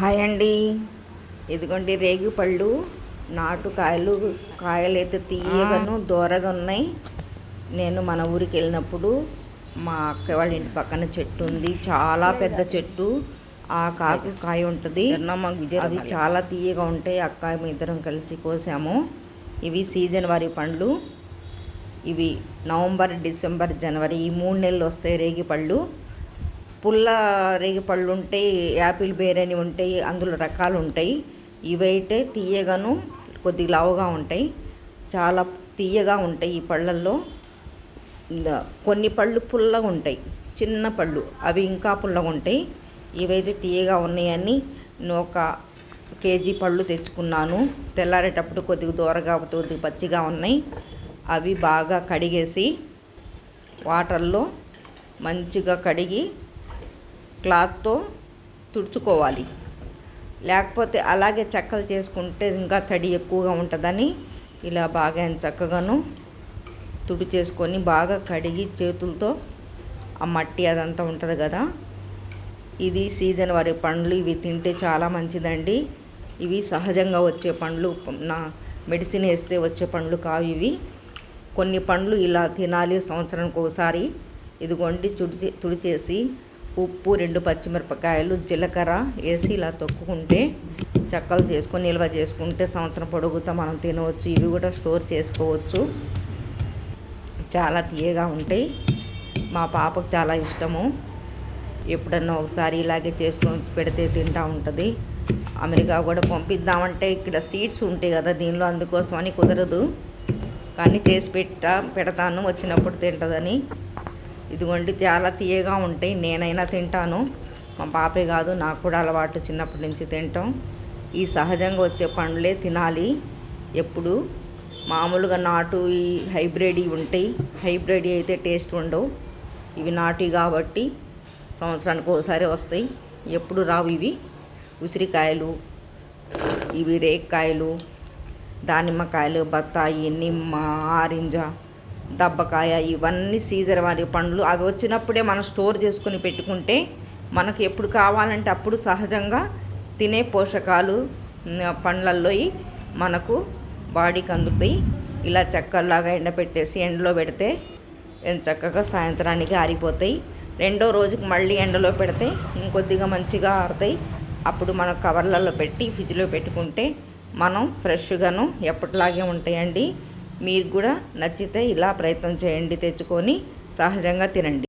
Hi అండి ఇదిగోండి రేగి పళ్ళు నాటు కాయలు కాయలు అయితే తీయగాను దూరగా ఉన్నాయి నేను మన ఊరికి వెళ్ళినప్పుడు మా అక్క వాళ్ళ ఇంటి పక్కన చెట్టు ఉంది. చాలా పెద్ద చెట్టు. ఆ కాకు కాయ ఉంటుంది. అవి చాలా తీయగా ఉంటాయి. అక్క మేము ఇద్దరం కలిసి కోసాము. ఇవి సీజన్ వారి పండ్లు. ఇవి నవంబర్ డిసెంబర్ జనవరి ఈ మూడు నెలలు వస్తాయి రేగి పళ్ళు పుల్ల రేగి పళ్ళు ఉంటాయి యాపిల్ బేర్ ఉంటాయి అందులో రకాలు ఉంటాయి. ఇవైతే తీయగాను కొద్దిగా లావుగా ఉంటాయి. చాలా తీయగా ఉంటాయి ఈ పళ్ళల్లో. కొన్ని పళ్ళు పుల్లగా ఉంటాయి. చిన్న పళ్ళు అవి ఇంకా పుల్లగా ఉంటాయి. ఇవైతే తీయగా ఉన్నాయని నేను ఒక కేజీ పళ్ళు తెచ్చుకున్నాను. తెల్లారేటప్పుడు కొద్దిగా దూరగా కొద్దిగా పచ్చిగా ఉన్నాయి. అవి బాగా కడిగేసి వాటర్లో మంచిగా కడిగి క్లాత్తో తుడుచుకోవాలి. లేకపోతే అలాగే చెక్కలు చేసుకుంటే ఇంకా తడి ఎక్కువగా ఉంటుందని ఇలా బాగా చక్కగాను తుడిచేసుకొని బాగా కడిగి చేతులతో ఆ మట్టి అదంతా ఉంటుంది కదా. ఇది సీజన్ వారి పండ్లు ఇవి తింటే చాలా మంచిదండి. ఇవి సహజంగా వచ్చే పండ్లు నా మెడిసిన్ వేస్తే వచ్చే పండ్లు కావు ఇవి. కొన్ని పండ్లు ఇలా తినాలి సంవత్సరానికి ఒకసారి ఇదిగోండి తుడి తుడిచేసి ఉప్పు రెండు పచ్చిమిరపకాయలు జీలకర్ర వేసి ఇలా తొక్కుకుంటే చక్కలు చేసుకొని నిల్వ చేసుకుంటే సంవత్సరం పొడుగుతా మనం తినవచ్చు. ఇవి కూడా స్టోర్ చేసుకోవచ్చు. చాలా తీయగా ఉంటాయి. మా పాపకు చాలా ఇష్టము. ఎప్పుడన్నా ఒకసారి ఇలాగే చేసుకొని పెడితే తింటూ ఉంటుంది. అమెరికా కూడా పంపిద్దామంటే ఇక్కడ సీడ్స్ ఉంటాయి కదా దీనిలో అందుకోసమని కుదరదు. కానీ చేసి పెట్ట పెడతాను వచ్చినప్పుడు తింటుందని. ఇదిగోండి చాలా తీయగా ఉంటాయి. నేనైనా తింటాను. మా పాపే కాదు నాకు కూడా అలవాటు చిన్నప్పటి నుంచి తింటాం ఈ సహజంగా వచ్చే పండ్లే తినాలి. ఎప్పుడు? మామూలుగా నాటు ఈ హైబ్రిడ్ ఉంటాయి. హైబ్రిడ్ అయితే టేస్ట్ ఉండవు. ఇవి నాటి కాబట్టి సంవత్సరానికి ఒకసారి వస్తాయి. ఎప్పుడు రావు ఇవి? ఉసిరికాయలు ఇవి రేక్కాయలు దానిమ్మకాయలు బత్తాయి నిమ్మ ఆరింజ దబ్బకాయ ఇవన్నీ సీజర్ వారి పండ్లు. అవి వచ్చినప్పుడే మనం స్టోర్ చేసుకుని పెట్టుకుంటే మనకు ఎప్పుడు కావాలంటే అప్పుడు సహజంగా తినే పోషకాలు పండ్లల్లో మనకు బాడీకి అందుతాయి. ఇలా చక్కర్లాగా ఎండపెట్టేసి ఎండలో పెడితే చక్కగా సాయంత్రానికి ఆరిపోతాయి. రెండో రోజుకి మళ్ళీ ఎండలో పెడితే ఇంకొద్దిగా మంచిగా ఆరుతాయి. అప్పుడు మనం కవర్లలో పెట్టి ఫ్రిడ్జ్లో పెట్టుకుంటే మనం ఫ్రెష్గాను ఎప్పటిలాగే ఉంటాయండి. మీరు కూడా నచ్చితే ఇలా ప్రయత్నం చేయండి తెచ్చుకొని సహజంగా తినండి.